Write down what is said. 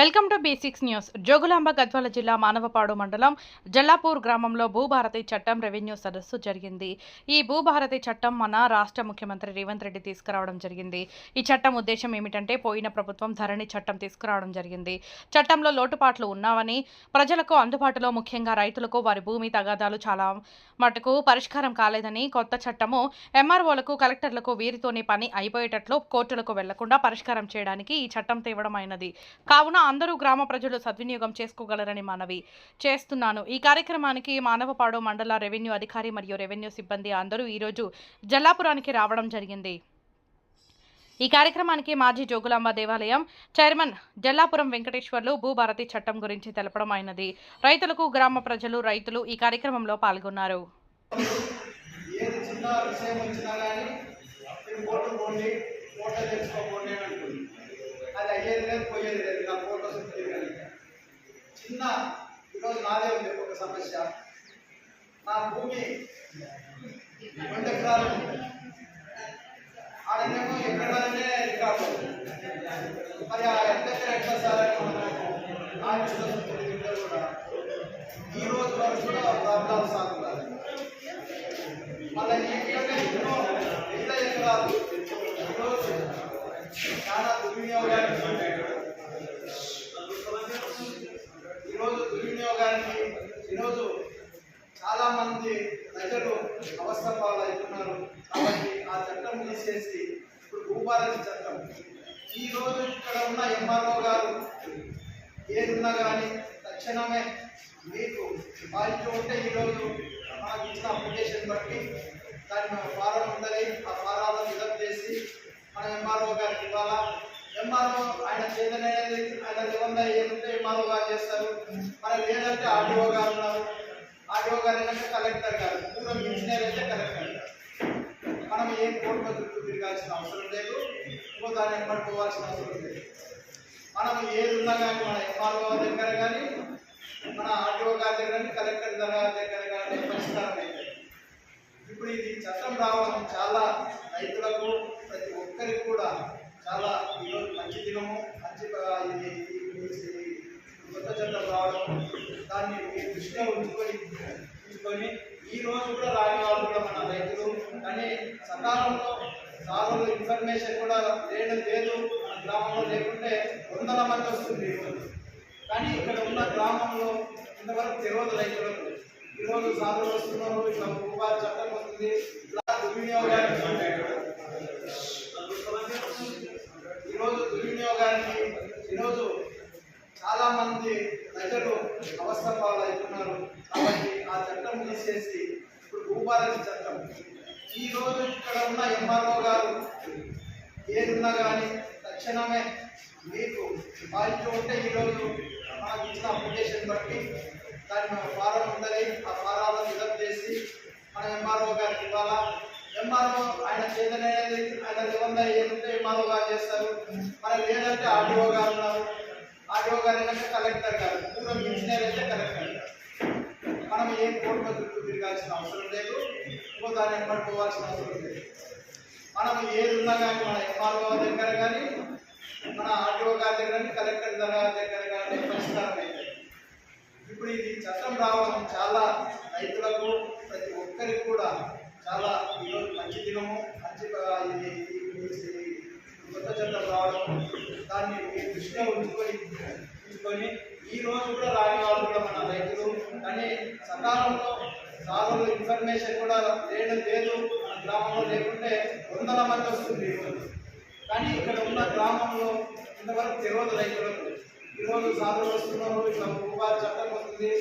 Welcome to basics news. Jogulamba Gadwal జిల్లా మానవపాడు మండలం జల్లాపూర్ గ్రామంలో భూభారతి చట్టం రెవెన్యూ సదస్సు జరిగింది. ఈ భూభారతి చట్టం మన రాష్ట్ర ముఖ్యమంత్రి రేవంత్ రెడ్డి తీసుకురావడం జరిగింది. ఈ చట్టం ఉద్దేశం ఏమిటంటే పోయిన ప్రభుత్వం ధరణి చట్టం తీసుకురావడం జరిగింది. చట్టంలో లోటుపాట్లు ఉన్నావని ప్రజలకు అందుబాటులో ముఖ్యంగా రైతులకు వారి భూమి తగాదాలు చాలా మటుకు పరిష్కారం కాలేదని కొత్త చట్టము ఎంఆర్ఓలకు కలెక్టర్లకు వీరితోనే పని అయిపోయేటట్లు కోర్టులకు వెళ్ళకుండా పరిష్కారం చేయడానికి ఈ చట్టం తేవడం అయినది కావున అందరూ గ్రామ ప్రజలు సద్వినియోగం చేసుకోగలరని మనవి చేస్తున్నాను. ఈ కార్యక్రమానికి మానవపాడు మండల రెవెన్యూ అధికారి మరియు రెవెన్యూ సిబ్బంది అందరూ ఈరోజు జల్లాపురానికి రావడం జరిగింది. ఈ కార్యక్రమానికి మాజీ జోగులాంబ దేవాలయం చైర్మన్ జల్లాపురం వెంకటేశ్వర్లు భూభారతి చట్టం గురించి తెలపడం అయినది. రైతులకు గ్రామ ప్రజలు రైతులు ఈ కార్యక్రమంలో పాల్గొన్నారు. ఏది చిన్న విషయం వచ్చినా కానీ మీరు పోండి ఓట్లు తెచ్చుకోపోండి అది పోయేది లేదు నా ఫోటోస్ కానీ చిన్న ఈరోజు నాదే ఉంది ఒక సమస్య. నా భూమి రెండు ఎకరాలు ఉంది. ఆడనేమో ఎకరాలనే రికార్డు మరి ఆ ఎంత ఎకరా ఎట్లా సార్? కూడా. ఈ రోజు వరకు కూడా ప్రాబ్లం సాగుతారు మళ్ళీ ఈ విధంగా ఎన్నో మిగతా ఎకరాలు. ఈరోజు చాలా దుర్వినియోగానికి ఈరోజు దుర్వినియోగానికి ఈరోజు చాలా మంది ప్రజలు అవస్థ పాలవుతున్నారు కాబట్టి ఆ చట్టం తీసేసి ఇప్పుడు భూపాలన చట్టం ఈ రోజు ఇక్కడ ఉన్న ఎంఆర్ఓ గారు ఏదున్నా కానీ తక్షణమే మీకు బాధ్యత ఉంటే ఈరోజు మాకు ఇచ్చిన అప్లికేషన్ బట్టి దాని ఫారం ఉందని ఆ ఫారాలను ఫిలప్ చేసి మన ఎంఆర్ఓ గారికి ఇవ్వాలా? ఎంఆర్ఓ ఆయన చేతనేది ఆయన నిబంధన ఏముంటే ఎంఆర్ఓ గారు చేస్తారు. మరి లేదంటే ఆర్డీఓ గారు ఉన్నారు. ఆర్డీఓ గారు ఏంటంటే కలెక్టర్ గారు. ఇంజనీర్ అయితే కలెక్టర్ గారు మనం ఏం కోర్టులో వెళ్ళాల్సిన అవసరం లేదు. ఇంకో దాన్ని ఎప్పటి పోవాల్సిన అవసరం లేదు. మనం ఏది ఉన్నా కానీ మన ఎంఆర్ఓ దగ్గర కానీ మన ఆర్టీఓ గారి దగ్గర కానీ కలెక్టర్ గారి దగ్గర కానీ పరిష్కారం ఇప్పుడు ఇది చట్టం రావడం చాలా రైతులకు ప్రతి ఒక్కరికి కూడా చాలా ఈరోజు మంచి దినము. మంచి ఇది కొత్త చట్టం రావడం దాన్ని దృష్టిలో ఉంచుకొని ఉంచుకొని ఈ రోజు కూడా రాని వాళ్ళు కూడా మన రైతులు కానీ సకాలంలో సార్లు ఇన్ఫర్మేషన్ కూడా లేడం లేదు. మన గ్రామంలో లేకుంటే వందల మంది వస్తుంది కానీ ఇక్కడ ఉన్న గ్రామంలో ఇంతవరకు తెలియదు రైతులకు ఈరోజు సాగులు వస్తున్నారు ఇట్లా ఉపాధి చట్టం వస్తుంది ఇలా దుర్వినియోగానికి ఈరోజు దుర్వినియోగానికి ఈరోజు చాలా మంది ప్రజలు అవస్థ పాలవుతున్నారు. కాబట్టి ఆ చట్టం తీసేసి ఇప్పుడు భూపాలని చట్టం ఈ రోజు ఇక్కడ ఉన్న ఎంఆర్ఓ గారు ఏదున్నా కానీ తక్షణమే మీకు బాధ్యత ఉంటే ఈరోజు మాకు ఇచ్చిన అప్లికేషన్ బట్టి దాని ఫారం ఉందని ఆ ఫారాలను ఫిలప్ చేసి మన ఎంఆర్ఓ గారికి ఇవ్వాలా? ఎంఆర్ఓ ఆయన చేతనేది ఆయన ఏమన్నా ఏముంటే ఎంఆర్ఓ గారు చేస్తారు. మరి లేదంటే ఆర్డీఓ గారు ఉన్నారు. ఆర్డీఓ గారు ఏంటంటే కలెక్టర్ గారు. ఇంజనీర్ అయితే కలెక్టర్. మనం ఏం కోర్టులో చుట్టూ తిరగాల్సిన అవసరం లేదు. ఇంకో దాన్ని ఎప్పటి పోవాల్సిన అవసరం లేదు. మనం ఏది ఉన్నా కానీ మన ఎంఆర్ఓ దగ్గర కానీ మన ఆర్టీఓ గారి దగ్గర కానీ కలెక్టర్ గారి దగ్గర కానీ పరిష్కారం అయితే ఇప్పుడు ఇది చట్టం రావడం చాలా రైతులకు ప్రతి ఒక్కరికి కూడా చాలా ఈరోజు మంచి దినము. మంచి ఇది కొత్త చట్టం రావడం దాన్ని దృష్టిలో ఉంచుకొని ఉంచుకొని ఈ రోజు కూడా రాని వాళ్ళు కూడా మన రైతులు కానీ సకాలంలో సాగులో ఇన్ఫర్మేషన్ కూడా లేదు లేదు. మన గ్రామంలో లేకుంటే వందల మంది వస్తుంది కానీ ఇక్కడ ఉన్న గ్రామంలో ఇంతవరకు తెలియదు రైతులకు. ఈరోజు సాగులు వస్తున్నారు ఇట్లా ఉపాధి చట్టం వస్తుంది.